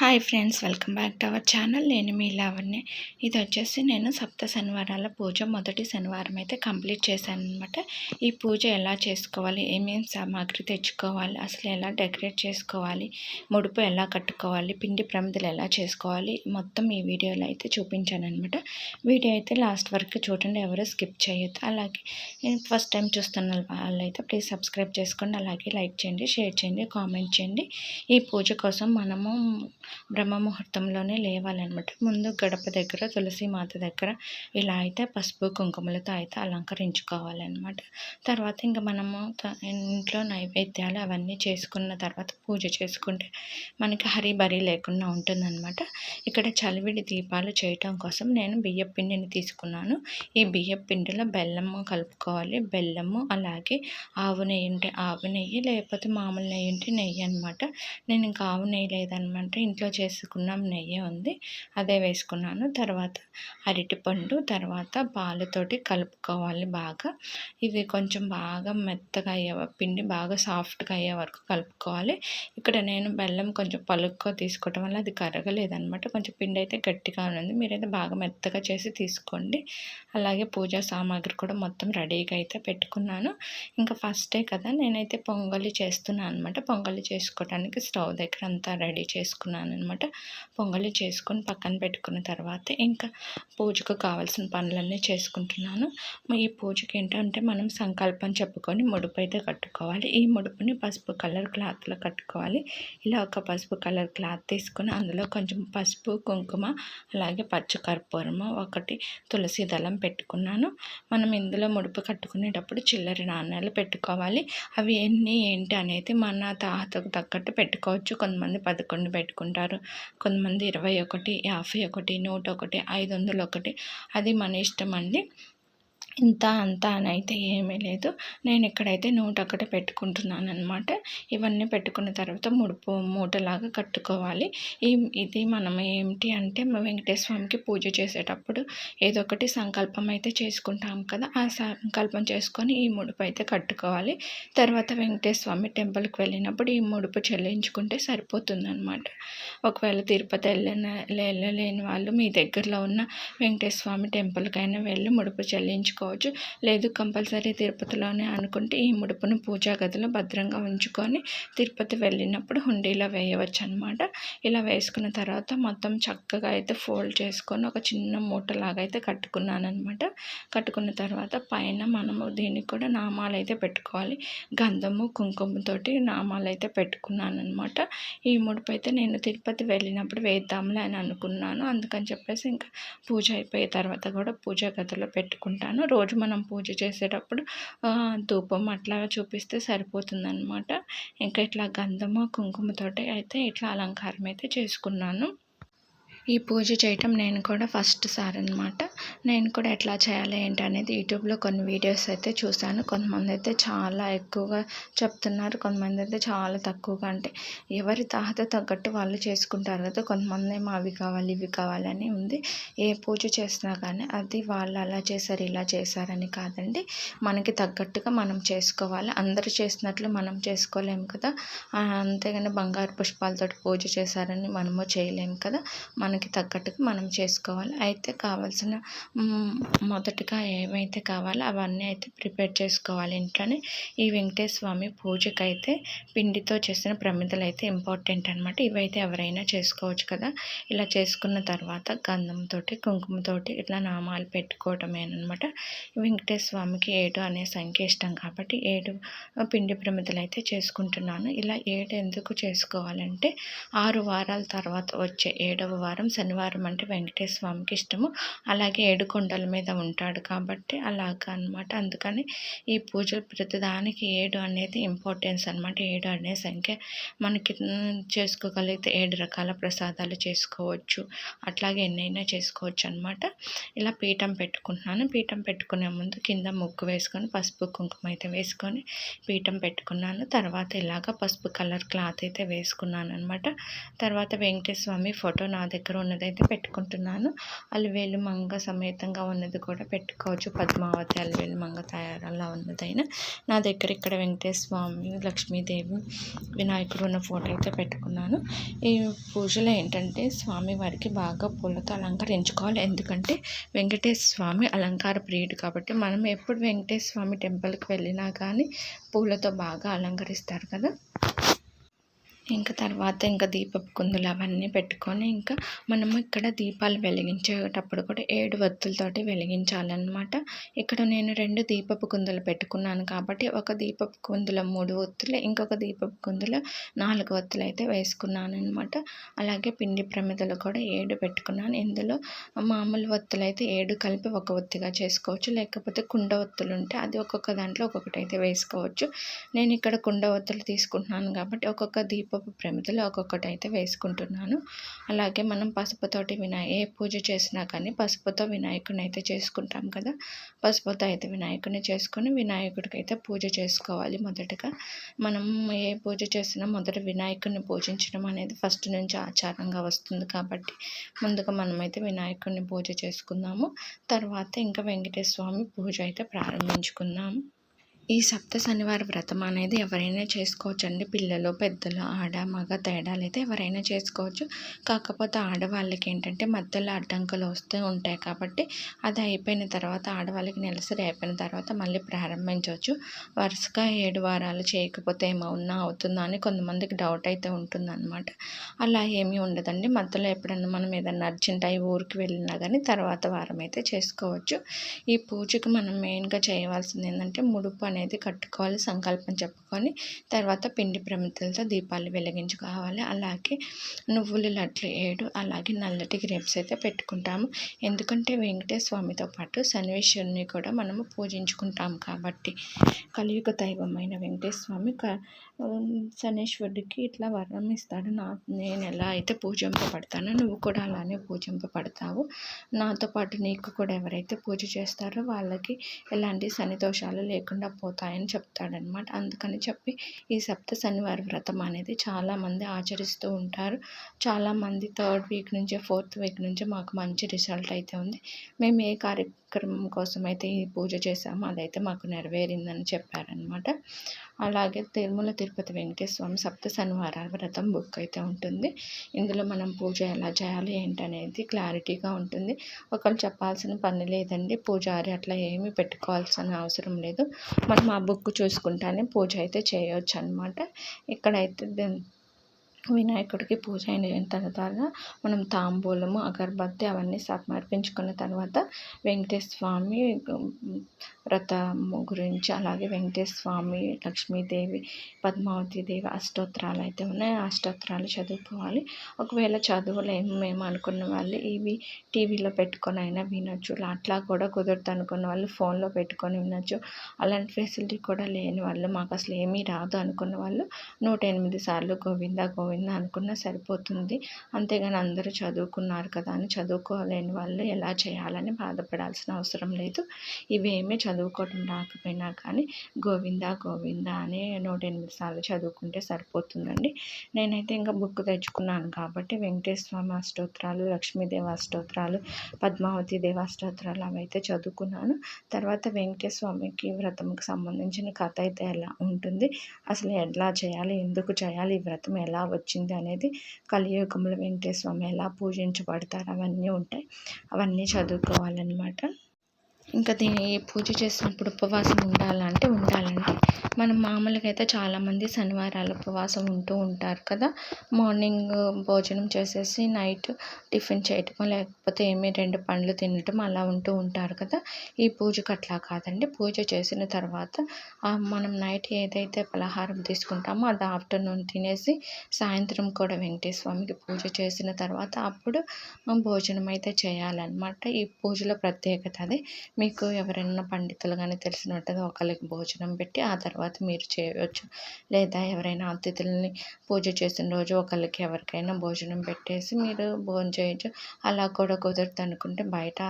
Hi friends welcome back to our channel నేను మీ లావణ్య. ఇది వచ్చేసి నేను సప్త శనివారాల పూజ. మొదటి శనివారం అయితే కంప్లీట్ చేశాను అనమాట ఈ పూజ ఎలా చేసుకోవాలి? ఏమేమి సామాగ్రి తెచ్చుకోవాలి? అసలు ఎలా డెకరేట్ చేసుకోవాలి? ముడుపు ఎలా కట్టుకోవాలి? పిండి ప్రమిదలు ఎలా చేసుకోవాలి? మొత్తం ఈ వీడియోలో అయితే చూపించాను అనమాట వీడియో అయితే లాస్ట్ వరకు చూడండి. ఎవరు స్కిప్ చేయొద్దు. అలాగే నేను ఫస్ట్ టైం చూస్తున్న వాళ్ళైతే ప్లీజ్ సబ్స్క్రైబ్ చేసుకోండి. అలాగే లైక్ చేయండి షేర్ చేయండి కామెంట్ చేయండి. ఈ పూజ కోసం మనము బ్రహ్మ ముహూర్తంలోనే లేవాలన్నమాట. ముందు గడప దగ్గర తులసి మాత దగ్గర ఇలా అయితే పసుపు కుంకుమలతో అయితే అలంకరించుకోవాలన్నమాట. తర్వాత ఇంకా మనము ఇంట్లో నైవేద్యాలు అవన్నీ చేసుకున్న తర్వాత పూజ చేసుకుంటే మనకి హరిబరి లేకుండా ఉంటుందన్నమాట. ఇక్కడ చలివిడి దీపాలు చేయటం కోసం నేను బియ్య పిండిని తీసుకున్నాను. ఈ బియ్య పిండిలో బెల్లము కలుపుకోవాలి. బెల్లము అలాగే ఆవు నెయ్యి ఉంటే ఆవు నెయ్యి లేకపోతే మామూలు నెయ్యి ఉంటే నెయ్యి అనమాట నేను ఇంకా ఆవు నెయ్యి లేదనమాట ఇంట్లో ఇంట్లో చేసుకున్నాం నెయ్యి ఉంది అదే వేసుకున్నాను. తర్వాత అరటిపండు తర్వాత పాలతోటి కలుపుకోవాలి బాగా. ఇవి కొంచెం బాగా మెత్తగా అయ్యే పిండి బాగా సాఫ్ట్గా అయ్యే వరకు కలుపుకోవాలి. ఇక్కడ నేను బెల్లం కొంచెం పలుగ్గా తీసుకోవటం వల్ల అది కరగలేదనమాట కొంచెం పిండి అయితే గట్టిగా ఉంది. మీరైతే బాగా మెత్తగా చేసి తీసుకోండి. అలాగే పూజా సామాగ్రి కూడా మొత్తం రెడీగా అయితే పెట్టుకున్నాను. ఇంకా ఫస్టే కదా నేనైతే పొంగలి చేస్తున్నాను అనమాట పొంగలి చేసుకోవడానికి స్టవ్ దగ్గర అంతా రెడీ చేసుకున్నాను. అనమాట పొంగలి చేసుకొని పక్కన పెట్టుకున్న తర్వాత ఇంకా పూజకు కావాల్సిన పనులన్నీ చేసుకుంటున్నాను. ఈ పూజకి ఏంటంటే మనం సంకల్పం చెప్పుకొని ముడుపు అయితే కట్టుకోవాలి. ఈ ముడుపుని పసుపు కలర్ క్లాత్లో కట్టుకోవాలి. ఇలా ఒక పసుపు కలర్ క్లాత్ తీసుకొని అందులో కొంచెం పసుపు కుంకుమ అలాగే పచ్చకర్పూరము ఒకటి తులసి దళం పెట్టుకున్నాను. మనం ఇందులో ముడుపు కట్టుకునేటప్పుడు చిల్లరి నాణ్యాలు పెట్టుకోవాలి. అవి ఎన్ని ఏంటి అనేది మన తాహతకు తగ్గట్టు పెట్టుకోవచ్చు. కొంతమంది పదకొండు పెట్టుకుంటారు. ఉంటారు. కొంతమంది ఇరవై ఒకటి యాభై ఒకటి నూట ఒకటి ఐదు వందలు ఒకటి. అది మన ఇష్టం అండి. ఇంత అంత అని అయితే ఏమీ లేదు. నేను ఇక్కడైతే నూట ఒకటి పెట్టుకుంటున్నాను అనమాట ఇవన్నీ పెట్టుకున్న తర్వాత ముడుపు మూటలాగా కట్టుకోవాలి. ఈ ఇది మనం ఏమిటి అంటే వెంకటేశ్వర స్వామికి పూజ చేసేటప్పుడు ఏదో ఒకటి సంకల్పం అయితే చేసుకుంటాం కదా ఆ సంకల్పం చేసుకొని ఈ ముడుపు అయితే కట్టుకోవాలి. తర్వాత వెంకటేశ్వర స్వామి టెంపుల్కి వెళ్ళినప్పుడు ఈ ముడుపు చెల్లించుకుంటే సరిపోతుందన్నమాట. ఒకవేళ తిరుపతి వెళ్ళిన వెళ్ళలేని వాళ్ళు మీ దగ్గరలో ఉన్న వెంకటేశ్వర స్వామి టెంపుల్కైనా వెళ్ళి ముడుపు చెల్లించుకో చేసుకోవచ్చు. లేదు కంపల్సరీ తిరుపతిలోనే అనుకుంటే ఈ ముడుపును పూజా గదిలో భద్రంగా ఉంచుకొని తిరుపతి వెళ్ళినప్పుడు హుండీలో వేయవచ్చు అనమాట ఇలా వేసుకున్న తర్వాత మొత్తం చక్కగా అయితే ఫోల్డ్ చేసుకొని ఒక చిన్న మూటలాగా అయితే కట్టుకున్నాను అనమాట కట్టుకున్న తర్వాత పైన మనము దీనికి కూడా నామాలు అయితే పెట్టుకోవాలి. గంధము కుంకుమతోటి నామాలు అయితే పెట్టుకున్నాను అనమాట ఈ ముడుపు అయితే నేను తిరుపతి వెళ్ళినప్పుడు వేద్దాంలే అని అనుకున్నాను. అందుకని చెప్పేసి ఇంకా పూజ అయిపోయిన తర్వాత కూడా పూజా గదిలో పెట్టుకుంటాను. రోజు మనం పూజ చేసేటప్పుడు ధూపం అట్లా చూపిస్తే సరిపోతుందనమాట ఇంకా ఇట్లా గంధము కుంకుమతోటి అయితే ఇట్లా అలంకారం అయితే చేసుకున్నాను. ఈ పూజ చేయటం నేను కూడా ఫస్ట్ సార్ అనమాట నేను కూడా ఎట్లా చేయాలి ఏంటి అనేది యూట్యూబ్లో కొన్ని వీడియోస్ అయితే చూశాను. కొంతమంది అయితే చాలా ఎక్కువగా చెప్తున్నారు కొంతమంది అయితే చాలా తక్కువగా. అంటే ఎవరి తాహత తగ్గట్టు వాళ్ళు చేసుకుంటారు కదా కొంతమంది ఏమో అవి కావాలి ఇవి కావాలని ఉంది. ఏ పూజ చేసినా కానీ అది వాళ్ళు అలా చేశారు ఇలా చేశారని కాదండి. మనకి తగ్గట్టుగా మనం చేసుకోవాలి. అందరూ చేసినట్లు మనం చేసుకోలేము కదా. అంతేగాని బంగారు పుష్పాలతో పూజ చేశారని మనము చేయలేము కదా. మనకి మనకి తగ్గట్టుగా మనం చేసుకోవాలి. అయితే కావాల్సిన మొదటగా ఏమైతే కావాలో అవన్నీ అయితే ప్రిపేర్ చేసుకోవాలి ఇంట్లోనే. ఈ వెంకటేశ్వర స్వామి పూజకైతే పిండితో చేసిన ప్రమిదలు అయితే ఇంపార్టెంట్ అనమాట ఇవైతే ఎవరైనా చేసుకోవచ్చు కదా. ఇలా చేసుకున్న తర్వాత గంధంతో కుంకుమతోటి ఇట్లా నామాలు పెట్టుకోవటమేనమాట వెంకటేశ్వర స్వామికి ఏడు అనే సంఖ్య ఇష్టం కాబట్టి ఏడు పిండి ప్రమిదలు అయితే చేసుకుంటున్నాను. ఇలా ఏడు ఎందుకు చేసుకోవాలంటే ఆరు వారాల తర్వాత వచ్చే ఏడవ వారం శనివారం అంటే వెంకటేశ్వర స్వామికి ఇష్టము. అలాగే ఏడుకొండల మీద ఉంటాడు కాబట్టి అలాగ అనమాట అందుకని ఈ పూజలు ప్రతిదానికి ఏడు అనేది ఇంపార్టెన్స్ అనమాట ఏడు అనే సంఖ్య మనకి చేసుకోగలిగితే ఏడు రకాల ప్రసాదాలు చేసుకోవచ్చు. అట్లాగే ఎన్నైనా చేసుకోవచ్చు అనమాట ఇలా పీఠం పెట్టుకుంటున్నాను. పీఠం పెట్టుకునే ముందు కింద ముగ్గు వేసుకొని పసుపు కుంకుమ అయితే వేసుకొని పీఠం పెట్టుకున్నాను. తర్వాత ఇలాగ పసుపు కలర్ క్లాత్ అయితే వేసుకున్నాను అనమాట తర్వాత వెంకటేశ్వర స్వామి ఫోటో నా దగ్గర ఉన్నదైతే పెట్టుకుంటున్నాను. అలివేలు మంగ సమేతంగా ఉన్నది కూడా పెట్టుకోవచ్చు. పద్మావతి అలివేలు మంగ తయారలా ఉన్నదైనా నా దగ్గర ఇక్కడ వెంకటేశ్వర స్వామి లక్ష్మీదేవి వినాయకుడు ఉన్న ఫోటో అయితే పెట్టుకున్నాను. ఈ పూజలో ఏంటంటే స్వామి వారికి బాగా పూలతో అలంకరించుకోవాలి. ఎందుకంటే వెంకటేశ్వర స్వామి అలంకార ప్రియుడు కాబట్టి మనం ఎప్పుడు వెంకటేశ్వర స్వామి టెంపుల్కి వెళ్ళినా కానీ పూలతో బాగా అలంకరిస్తారు కదా. ఇంకా తర్వాత ఇంకా దీపపు కుందులు అవన్నీ పెట్టుకొని ఇంకా మనము ఇక్కడ దీపాలు వెలిగించేటప్పుడు కూడా ఏడు వత్తులతోటి వెలిగించాలన్నమాట. ఇక్కడ నేను రెండు దీపపు కుందులు పెట్టుకున్నాను కాబట్టి ఒక దీపపు కుందుల మూడు ఒత్తులు ఇంకొక దీపపు కుందుల నాలుగు ఒత్తులు అయితే వేసుకున్నాను అనమాట అలాగే పిండి ప్రమిదలు కూడా ఏడు పెట్టుకున్నాను. ఇందులో మామూలు ఒత్తులు అయితే ఏడు కలిపి ఒక ఒత్తిగా చేసుకోవచ్చు. లేకపోతే కుండ ఒత్తులు ఉంటే అది ఒక్కొక్క దాంట్లో ఒక్కొక్కటి అయితే వేసుకోవచ్చు. నేను ఇక్కడ కుండ ఒత్తులు తీసుకుంటున్నాను కాబట్టి ఒక్కొక్క దీప పసుపు ప్రమిదలు ఒక్కొక్కటి అయితే వేసుకుంటున్నాను. అలాగే మనం పసుపుతోటి వినాయ ఏ పూజ చేసినా కానీ పసుపుతో వినాయకుడిని అయితే చేసుకుంటాం కదా. పసుపుతో అయితే వినాయకుడిని చేసుకొని వినాయకుడికి అయితే పూజ చేసుకోవాలి మొదటగా. మనం ఏ పూజ చేసినా మొదట వినాయకుడిని పూజించడం అనేది ఫస్ట్ నుంచి ఆచారంగా వస్తుంది కాబట్టి ముందుగా మనమైతే వినాయకుడిని పూజ చేసుకుందాము. తర్వాత ఇంకా వెంకటేశ్వర స్వామి పూజ అయితే ప్రారంభించుకుందాము. ఈ సప్త శనివార వ్రతం అనేది ఎవరైనా చేసుకోవచ్చు అండి పిల్లలు పెద్దలు ఆడ మగ తేడాలు అయితే ఎవరైనా చేసుకోవచ్చు. కాకపోతే ఆడవాళ్ళకి ఏంటంటే మధ్యలో అడ్డంకులు వస్తూ ఉంటాయి కాబట్టి అది అయిపోయిన తర్వాత ఆడవాళ్ళకి నెలసరి అయిపోయిన తర్వాత మళ్ళీ ప్రారంభించవచ్చు. వరుసగా ఏడు వారాలు చేయకపోతే ఏమన్నా అవుతుందా అని కొంతమందికి డౌట్ అయితే ఉంటుందన్నమాట. అలా ఏమీ ఉండదండి. మధ్యలో ఎప్పుడన్నా మనం ఏదన్నా అర్జెంట్ అయ్యి ఊరికి వెళ్ళినా కానీ తర్వాత వారం అయితే చేసుకోవచ్చు. ఈ పూజకు మనం మెయిన్గా చేయవలసింది ఏంటంటే ముడుపు అనేది అనేది కట్టుకోవాలి సంకల్పం చెప్పుకొని తర్వాత పిండి ప్రమితలతో దీపాలు వెలిగించుకోవాలి. అలాగే నువ్వుల లడ్లు ఏడు అలాగే నల్లటి గ్రేప్స్ అయితే పెట్టుకుంటాము. ఎందుకంటే వెంకటేశ్వర స్వామితో పాటు శనివేశ్వరుని కూడా మనము పూజించుకుంటాం కాబట్టి. కలియుగ దైవమైన వెంకటేశ్వర స్వామి శనేశ్వరుడికి ఇట్లా వరం ఇస్తాడు. నా నేను ఎలా అయితే పూజింపబడతానో నువ్వు కూడా అలానే పూజింపబడతావు నాతో పాటు నీకు కూడా ఎవరైతే పూజ చేస్తారో వాళ్ళకి ఎలాంటి శని దోషాలు లేకుండా పోతాయని చెప్తాడనమాట అందుకని చెప్పి ఈ సప్త శనివారి వ్రతం అనేది చాలామంది ఆచరిస్తూ ఉంటారు. చాలామంది థర్డ్ వీక్ నుంచి ఫోర్త్ వీక్ నుంచి మాకు మంచి రిజల్ట్ అయితే ఉంది. మేము ఏ కార్య కార్యక్రమం కోసం అయితే ఈ పూజ చేశాము. అదైతే మాకు నెరవేరిందని చెప్పారనమాట అలాగే తిరుమల తిరుపతి వెంకటేశ్వర స్వామి సప్త శనివారాల వ్రతం బుక్ అయితే ఉంటుంది. ఇందులో మనం పూజ ఎలా చేయాలి ఏంటనేది క్లారిటీగా ఉంటుంది. ఒకళ్ళు చెప్పాల్సిన పని లేదండి. పూజారి అట్లా ఏమీ పెట్టుకోవాల్సిన అవసరం లేదు. మనం ఆ బుక్ చూసుకుంటానే పూజ అయితే చేయవచ్చు అనమాట ఇక్కడైతే వినాయకుడికి పూజ అయిన తర్వాత మనం తాంబూలము అగరబత్తి అవన్నీ సమర్పించుకున్న తర్వాత వెంకటేశ్వర స్వామి వ్రతము గురించి అలాగే వెంకటేశ్వర స్వామి లక్ష్మీదేవి పద్మావతి దేవి అష్టోత్తరాలు అయితే ఉన్నాయి. అష్టోత్తరాలు చదువుకోవాలి. ఒకవేళ చదువులు మేము అనుకున్న వాళ్ళు ఇవి టీవీలో పెట్టుకొని అయినా వినొచ్చు. అట్లా కూడా కుదరదు అనుకున్న వాళ్ళు ఫోన్లో పెట్టుకొని వినొచ్చు. అలాంటి ఫెసిలిటీ కూడా లేని వాళ్ళు మాకు అసలు ఏమీ రాదు అనుకున్న వాళ్ళు నూట ఎనిమిది సార్లు గోవింద గోవింద అనుకున్నా సరిపోతుంది. అంతేగాని అందరూ చదువుకున్నారు కదా అని చదువుకోలేని వాళ్ళు ఎలా చేయాలని బాధపడాల్సిన అవసరం లేదు. ఇవేమీ చదువుకోవడం రాకపోయినా కానీ గోవింద గోవింద అని నూట ఎనిమిది సార్లు చదువుకుంటే సరిపోతుందండి. నేనైతే ఇంకా బుక్ తెచ్చుకున్నాను కాబట్టి వెంకటేశ్వర స్వామి అష్టోత్తరాలు అష్టోత్రాలు పద్మావతి దేవి అవి అవైతే చదువుకున్నాను. తర్వాత వెంకటేశ్వర స్వామికి వ్రతంకి సంబంధించిన కథ అయితే ఎలా ఉంటుంది? అసలు ఎలా చేయాలి? ఎందుకు చేయాలి? ఈ వ్రతం ఎలా వచ్చింది అనేది కలియుగంలో వెంకటేశ్వర స్వామి ఎలా పూజించబడతారు అవన్నీ ఉంటాయి. అవన్నీ చదువుకోవాలన్నమాట. ఇంకా దీన్ని పూజ చేసినప్పుడు ఉపవాసం ఉండాలంటే ఉండాలండి. మనం మామూలుగా అయితే చాలామంది శనివారాలు ఉపవాసం ఉంటూ ఉంటారు కదా. మార్నింగ్ భోజనం చేసేసి నైట్ టిఫిన్ చేయటం లేకపోతే ఏమి రెండు పండ్లు తినటం అలా ఉంటూ ఉంటారు కదా. ఈ పూజకు అట్లా కాదండి. పూజ చేసిన తర్వాత మనం నైట్ ఏదైతే పలహారం తీసుకుంటామో అది ఆఫ్టర్నూన్ తినేసి సాయంత్రం కూడా వెంకటేశ్వర స్వామికి పూజ చేసిన తర్వాత అప్పుడు భోజనం అయితే చేయాలన్నమాట. ఈ పూజలో ప్రత్యేకత అదే. మీకు ఎవరైనా పండితులు కానీ తెలిసినట్టుగా ఒకరికి భోజనం పెట్టి ఆ తర్వాత తర్వాత మీరు చేయవచ్చు. లేదా ఎవరైనా అతిథులని పూజ చేసిన రోజు ఒకళ్ళకి ఎవరికైనా భోజనం పెట్టేసి మీరు భోజనం చేయొచ్చు. అలా కూడా కుదరదు అనుకుంటే బయట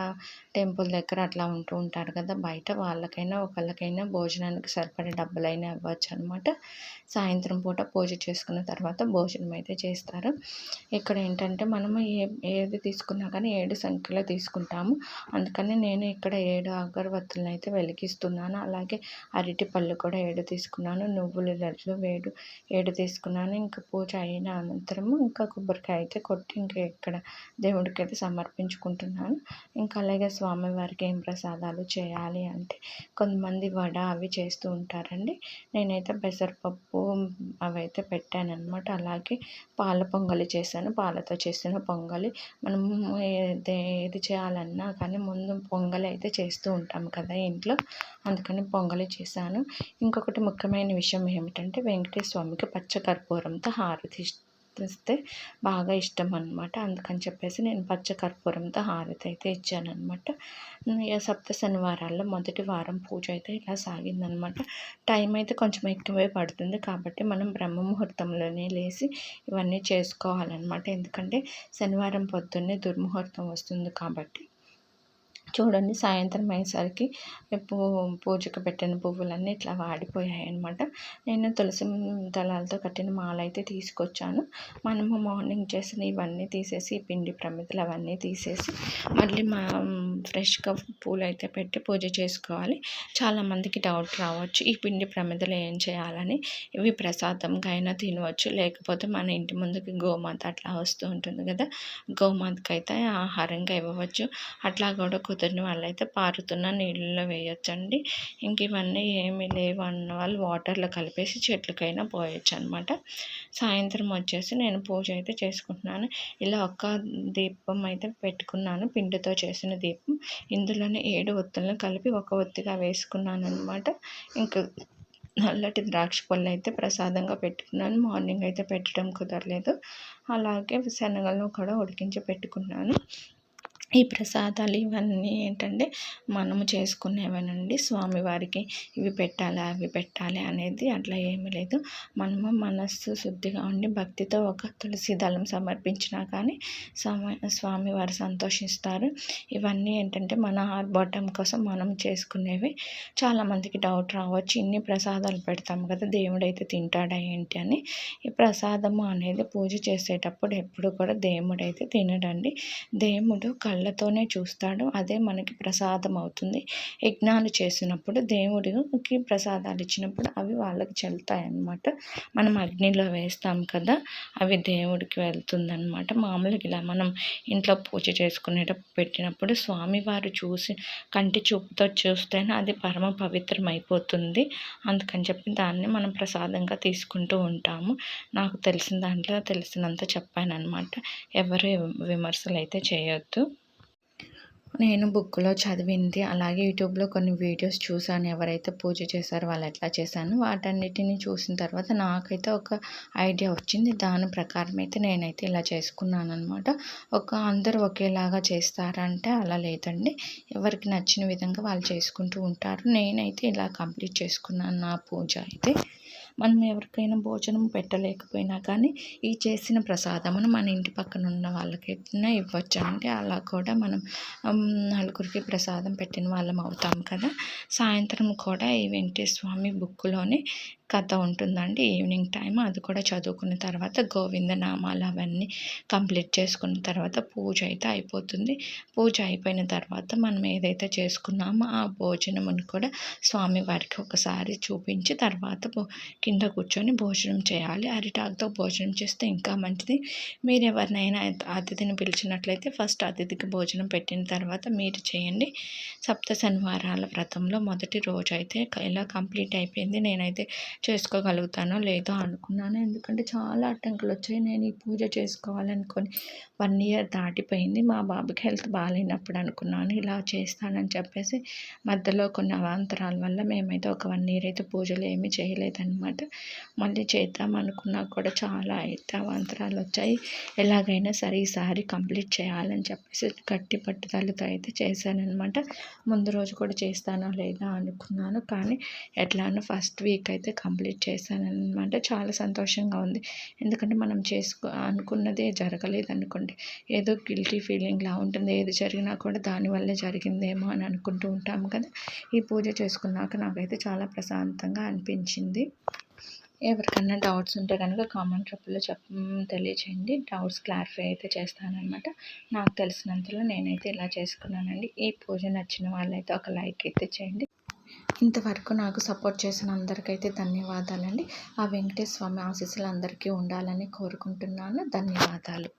టెంపుల్ దగ్గర అట్లా ఉంటూ ఉంటారు కదా బయట వాళ్ళకైనా ఒకళ్ళకైనా భోజనానికి సరిపడే డబ్బులైనా ఇవ్వచ్చు అనమాట సాయంత్రం పూట పూజ చేసుకున్న తర్వాత భోజనం అయితే చేస్తారు. ఇక్కడ ఏంటంటే మనము ఏ ఏది తీసుకున్నా కానీ ఏడు సంఖ్యలో తీసుకుంటాము. అందుకని నేను ఇక్కడ ఏడు అగరబత్తులను అయితే వెలిగిస్తున్నాను. అలాగే అరటి పళ్ళు కూడా ఏడు తీసుకున్నాను నువ్వులు లడ్లు వేడు ఏడు తీసుకున్నాను. ఇంకా పూజ అయిన అనంతరము ఇంకా కొబ్బరికాయ అయితే కొట్టి ఇంకా ఇక్కడ దేవుడికి అయితే సమర్పించుకుంటున్నాను. ఇంకా అలాగే స్వామివారికి ఏం ప్రసాదాలు చేయాలి అంటే కొంతమంది వడ అవి చేస్తూ ఉంటారండి. నేనైతే పెసరపప్పు అవైతే అయితే పెట్టాను అనమాట అలాగే పాల పొంగలి చేశాను పాలతో చేసిన పొంగలి. మనం ఏది చేయాలన్నా కానీ ముందు పొంగలి అయితే చేస్తూ ఉంటాం కదా ఇంట్లో. అందుకని పొంగలి చేశాను. ఇంకొకటి ముఖ్యమైన విషయం ఏమిటంటే వెంకటేశ్వర స్వామికి పచ్చ కర్పూరంతో హారతి ఇస్తే బాగా ఇష్టం అనమాట అందుకని చెప్పేసి నేను పచ్చ కర్పూరంతో హారతి అయితే ఇచ్చానమాట సప్త శనివారాల్లో మొదటి వారం పూజ అయితే ఇలా సాగిందనమాట టైం అయితే కొంచెం ఎక్కువే పడుతుంది కాబట్టి మనం బ్రహ్మ ముహూర్తంలోనే లేచి ఇవన్నీ చేసుకోవాలన్నమాట. ఎందుకంటే శనివారం పొద్దున్నే దుర్ముహూర్తం వస్తుంది కాబట్టి చూడండి సాయంత్రం అయ్యేసరికి పూ పూజకు పెట్టిన పువ్వులన్నీ ఇట్లా వాడిపోయాయి అనమాట నేను తులసి దళాలతో కట్టిన మాల అయితే తీసుకొచ్చాను. మనము మార్నింగ్ చేసిన ఇవన్నీ తీసేసి పిండి ప్రమిదలు అవన్నీ తీసేసి మళ్ళీ మా ఫ్రెష్గా పూలు అయితే పెట్టి పూజ చేసుకోవాలి. చాలామందికి డౌట్ రావచ్చు ఈ పిండి ప్రమిదలు ఏం చేయాలని? ఇవి ప్రసాదంగా అయినా తినవచ్చు లేకపోతే మన ఇంటి ముందుకి గోమాత అట్లా వస్తూ ఉంటుంది కదా గోమాతకి అయితే ఆహారంగా ఇవ్వవచ్చు. అట్లా కూడా కుదిరిన వాళ్ళైతే పారుతున్న నీళ్ళలో వేయొచ్చండి. ఇంక ఇవన్నీ ఏమీ లేవు అన్న వాళ్ళు వాటర్లో కలిపేసి చెట్లకైనా పోయొచ్చు అనమాట సాయంత్రం వచ్చేసి నేను పూజ అయితే చేసుకుంటున్నాను. ఇలా ఒక్క దీపం అయితే పెట్టుకున్నాను పిండితో చేసిన దీపం. ఇందులోనే ఏడు ఒత్తులను కలిపి ఒక ఒత్తిగా వేసుకున్నాను అనమాట ఇంకా నల్లటి ద్రాక్ష పళ్ళు అయితే ప్రసాదంగా పెట్టుకున్నాను. మార్నింగ్ అయితే పెట్టడం కుదరలేదు. అలాగే శనగలను కూడా ఉడికించి పెట్టుకున్నాను. ఈ ప్రసాదాలు ఇవన్నీ ఏంటంటే మనము చేసుకునేవనండి స్వామివారికి ఇవి పెట్టాలి అవి పెట్టాలి అనేది అట్లా ఏమీ లేదు. మనము మనస్సు శుద్ధిగా ఉండి భక్తితో ఒక తులసి దళం సమర్పించినా కానీ స్వామి స్వామివారు సంతోషిస్తారు. ఇవన్నీ ఏంటంటే మన ఆర్భాటం కోసం మనం చేసుకునేవి. చాలామందికి డౌట్ రావచ్చు ఇన్ని ప్రసాదాలు పెడతాము కదా దేవుడైతే తింటాడా ఏంటి అని. ఈ ప్రసాదము అనేది పూజ చేసేటప్పుడు ఎప్పుడు కూడా దేవుడైతే తినడండి. దేవుడు కళ్ళ కళ్ళతోనే చూస్తాడు. అదే మనకి ప్రసాదం అవుతుంది. యజ్ఞాలు చేసినప్పుడు దేవుడికి ప్రసాదాలు ఇచ్చినప్పుడు అవి వాళ్ళకి చెల్లుతాయి అన్నమాట మనం అగ్నిలో వేస్తాం కదా అవి దేవుడికి వెళ్తుందన్నమాట. మామూలుగా ఇలా మనం ఇంట్లో పూజ చేసుకునేటప్పుడు పెట్టినప్పుడు స్వామివారు చూసి కంటి చూపుతో చూస్తేనే అది పరమ పవిత్రం అయిపోతుంది అందుకని చెప్పి దాన్ని మనం ప్రసాదంగా తీసుకుంటూ ఉంటాము. నాకు తెలిసిన దాంట్లో తెలిసినంత చెప్పాను అనమాట ఎవరు విమర్శలు అయితే చేయొద్దు. నేను బుక్లో చదివింది అలాగే యూట్యూబ్లో కొన్ని వీడియోస్ చూసాను ఎవరైతే పూజ చేశారో వాళ్ళు ఎట్లా చేశాను వాటన్నిటిని చూసిన తర్వాత నాకైతే ఒక ఐడియా వచ్చింది. దాని ప్రకారం అయితే నేనైతే ఇలా చేసుకున్నాను అనమాట ఒక అందరూ ఒకేలాగా చేస్తారంటే అలా లేదండి. ఎవరికి నచ్చిన విధంగా వాళ్ళు చేసుకుంటూ ఉంటారు. నేనైతే ఇలా కంప్లీట్ చేసుకున్నాను నా పూజ అయితే. మనం ఎవరికైనా భోజనం పెట్టలేకపోయినా కానీ ఈ చేసిన ప్రసాదమును మన ఇంటి పక్కన ఉన్న వాళ్ళకైనా ఇవ్వచ్చు అంటే అలా కూడా మనం నలుగురికి ప్రసాదం పెట్టిన వాళ్ళం అవుతాం కదా. సాయంత్రం కూడా ఈ వెంకటేశ్వమి బుక్లోనే కథ ఉంటుందండి. ఈవినింగ్ టైం అది కూడా చదువుకున్న తర్వాత గోవింద నామాలు అవన్నీ కంప్లీట్ చేసుకున్న తర్వాత పూజ అయితే అయిపోతుంది. పూజ అయిపోయిన తర్వాత మనం ఏదైతే చేసుకున్నామో ఆ భోజనమును కూడా స్వామివారికి ఒకసారి చూపించి తర్వాత కింద కూర్చొని భోజనం చేయాలి. అరిటాకుతో భోజనం చేస్తే ఇంకా మంచిది. మీరు ఎవరినైనా అతిథిని పిలిచినట్లయితే ఫస్ట్ అతిథికి భోజనం పెట్టిన తర్వాత మీరు చేయండి. సప్త శనివారాల వ్రతంలో మొదటి రోజు అయితే ఇలా కంప్లీట్ అయిపోయింది. నేనైతే చేసుకోగలుగుతానో లేదో అనుకున్నాను. ఎందుకంటే చాలా అడ్డంకులు వచ్చాయి. నేను ఈ పూజ చేసుకోవాలనుకొని వన్ ఇయర్ దాటిపోయింది. మా బాబుకి హెల్త్ బాగాలేనప్పుడు అనుకున్నాను. ఇలా చేస్తానని చెప్పేసి మధ్యలో కొన్ని అవాంతరాల వల్ల మేమైతే ఒక వన్ ఇయర్ అయితే పూజలు ఏమీ చేయలేదన్నమాట. అనమాట మళ్ళీ చేద్దాం అనుకున్నా కూడా చాలా అయితే అవాంతరాలు వచ్చాయి. ఎలాగైనా సరే ఈసారి కంప్లీట్ చేయాలని చెప్పేసి గట్టి పట్టుదలతో అయితే చేశానమాట ముందు రోజు కూడా చేస్తానో లేదా అనుకున్నాను. కానీ ఎట్లానో ఫస్ట్ వీక్ అయితే కంప్లీట్ చేశానమాట చాలా సంతోషంగా ఉంది. ఎందుకంటే మనం చేసుకో అనుకున్నదే జరగలేదు అనుకోండి ఏదో గిల్టీ ఫీలింగ్లా ఉంటుంది. ఏది జరిగినా కూడా దానివల్లే జరిగిందేమో అని అనుకుంటూ ఉంటాము కదా. ఈ పూజ చేసుకున్నాక నాకైతే చాలా ప్రశాంతంగా అనిపించింది. ఎవరికన్నా డౌట్స్ ఉంటే కనుక కామెంట్ రూపంలో చెప్ తెలియచేయండి. డౌట్స్ క్లారిఫై అయితే చేస్తానన్నమాట. నాకు తెలిసినంతలో నేనైతే ఇలా చేసుకున్నానండి. ఈ పూజ నచ్చిన వాళ్ళైతే ఒక లైక్ అయితే చేయండి. ఇంతవరకు నాకు సపోర్ట్ చేసిన అందరికైతే ధన్యవాదాలండి. ఆ వెంకటేశ్వర స్వామి ఆశీస్సులు అందరికీ ఉండాలని కోరుకుంటున్నాను. ధన్యవాదాలు.